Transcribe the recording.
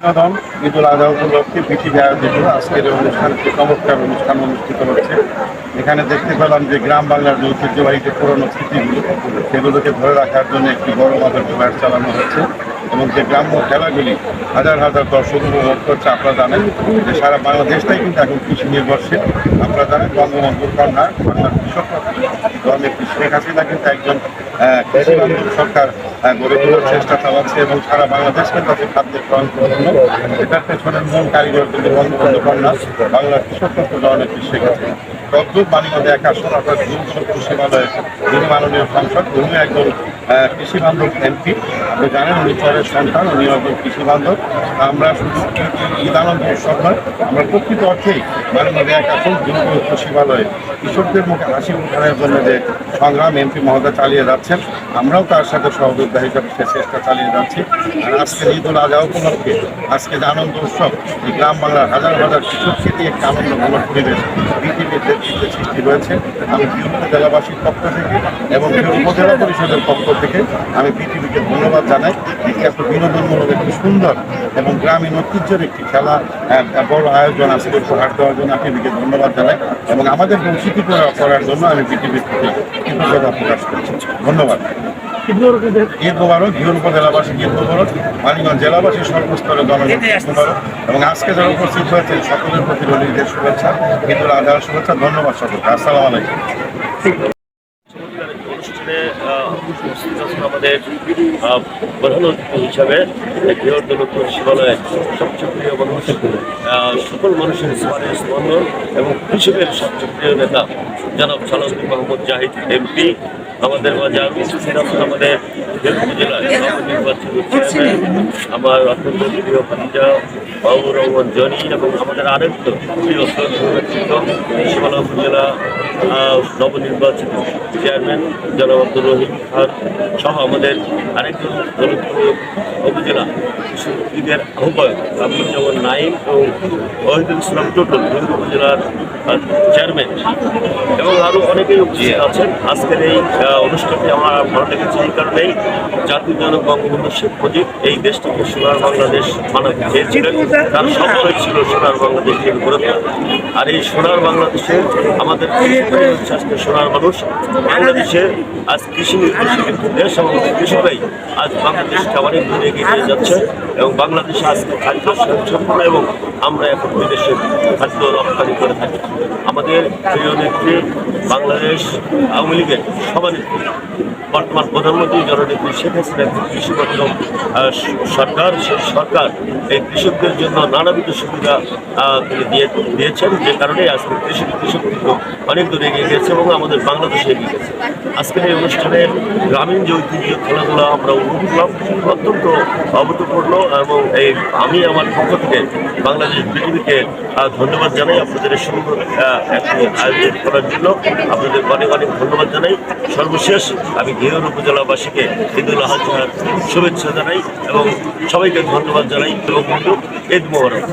বিনোদন, ঈদুল আজহা উপলক্ষে পৃথিবী আয়োজিত আজকের অনুষ্ঠান চমৎকার অনুষ্ঠান অনুষ্ঠিত হচ্ছে। এখানে দেখতে পেলাম যে গ্রাম বাংলার যে ঐতিহ্যবাহী যে পুরনো স্মৃতিগুলো, সেগুলোকে ধরে রাখার জন্য একটি বড় মাদের ফ্ল্যাট চালানো হচ্ছে এবং যে গ্রাম্য খেলাগুলি হাজার হাজার দর্শক উপভোগ করছে, আপনারা জানেন যে সারা বাংলাদেশটাই কিন্তু এখন কৃষি নির্ভরশীল। আপনারা জানেন বঙ্গবন্ধুর কন্যা বাংলার কৃষক নেত্রী শেখ হাসিনা কিন্তু একজন কৃষি সরকার গড়ে তোলার চেষ্টা চালাচ্ছে এবং সারা বাংলাদেশকে তাদের খাদ্যের করার জন্য এটার পেছনের মূল কারিগর কিন্তু বঙ্গবন্ধু কন্যা বাংলার কৃষক অনেক বিশ্বে গেছে তদ্রুপ বাণীবাদে এক আসন অর্থাৎ কৃষিমালয়ের যিনি মাননীয় সাংসদ উনি একজন আহ, কৃষি বান্ধব এমপি। আপনি জানেন, উনি চরের সন্তান, উনি একজন কৃষি বান্ধব আমরা শুধু ঈদ আনন্দ উৎসব নয়, আমরা প্রকৃত অর্থেই মাননীয় এক আসন গুরুত্ব কৃষিমালয়ে কৃষকদের মুখে হাসি উঠানোর জন্য যে সংগ্রাম এমপি মহোদয় চালিয়ে যাচ্ছেন, আমরাও তার সাথে সহযোদ্ধা হিসাবে সে চেষ্টা চালিয়ে যাচ্ছি। আর আজকে ঈদুল আজহা উপলক্ষে আজকে যে আনন্দ উৎসব, এই গ্রাম বাংলার হাজার হাজার কৃষককে নিয়ে একটি আনন্দ ঘন পরিবেশ পৃথিবীর নেতৃত্বে সৃষ্টি রয়েছে আমি বিভিন্ন জেলাবাসীর পক্ষ থেকে এবং উপজেলা পরিষদের পক্ষ থেকে আমি পৃথিবীকে ধন্যবাদ জানাই একটি এত বিনোদনমূলক একটি সুন্দর এবং গ্রামীণ ঐতিহ্যের একটি খেলা বড় আয়োজন আজকে উপহার দেওয়ার জন্য পৃথিবীকে ধন্যবাদ জানাই এবং আমাদের পরিচিতি করার জন্য আমি পৃথিবীর কৃতজ্ঞতা প্রকাশ করছি। ধন্যবাদ। এবং আজকে উপস্থিত সকলের শুভেচ্ছা ধন্যবাদ সকলকে। আসসালামু অনুষ্ঠানে আহ, উপস্থিত আছেন আমাদের প্রধান অতিথি হিসাবে বৃহৎ দলত্ব শিবালয়ের সবচেয়ে প্রিয় মানুষ সকল মানুষের স্মারের স্পন্দন এবং কৃষকের সবচেয়ে প্রিয় নেতা জনাব সালাউদ্দিন মোহাম্মদ জাহিদ এমপি আমাদের মাঝে উপস্থিত আমাদের জেলা জেলার নবনির্বাচিত আমার অত্যন্ত প্রিয় ভাতিজা বাবুর রহমান জনি এবং আমাদের আরেকজন প্রিয় শিবালয় উপজেলা নবনির্বাচিত চেয়ারম্যান জনাব আব্দুর রহিম খান সহ আমাদের আরেকজন উপজেলা ঈদের আহ্বায়ক আব্দুজ্জামান নাইম এবং ওয়াহিদুল ইসলাম টোটল উপজেলার চেয়ারম্যান এবং আরও অনেকেই উপস্থিত আছেন। আজকের এই অনুষ্ঠানটি আমার ভালো লেগেছে এই কারণেই জাতির জনক বঙ্গবন্ধু শেখ মুজিব এই দেশটিকে সোনার বাংলাদেশ বানাতে চেয়েছিলেন। তার স্বপ্ন ছিল সোনার বাংলাদেশ থেকে গড়ে আর এই সোনার বাংলাদেশে আমাদের আজকে সোনার মানুষ। বাংলাদেশে আজ কৃষি একটি দেশ এবং কৃষকরাই আজ বাংলাদেশকে অনেক দূরে এগিয়ে নিয়ে যাচ্ছে এবং বাংলাদেশে আজকে খাদ্য সম্পূর্ণ এবং আমরা এখন বিদেশে খাদ্য রপ্তানি করে থাকি। আমাদের প্রিয় নেত্রী বাংলাদেশ আওয়ামী লীগের সভানেত্রী। বর্তমান প্রধানমন্ত্রী জননেত্রী শেখ হাসিনা কৃষিবদ্ধ আহ, সরকার সেই সরকার এই কৃষকদের জন্য নানাবিধ সুবিধা তিনি দিয়ে দিয়েছেন যে কারণে আজকে কৃষি কৃষক কিন্তু অনেক দূর এগিয়ে গেছে এবং আমাদের বাংলাদেশে এগিয়ে গেছে। আজকের এই অনুষ্ঠানে গ্রামীণ যে ঐতিহ্য খেলাধুলা আমরা করলাম অত্যন্ত অভূতপূর্ণ এবং এই আমি আমার পক্ষ থেকে বাংলাদেশ পৃথিবীকে ধন্যবাদ জানাই আপনাদের এই সুন্দর আয়োজন করার জন্য। আপনাদের অনেক অনেক ধন্যবাদ জানাই। সর্বশেষ আমি ঘিওর উপজেলাবাসীকে ঈদুল আজহার শুভেচ্ছা জানাই এবং সবাইকে ধন্যবাদ জানাই এবং ঈদ মোবারক।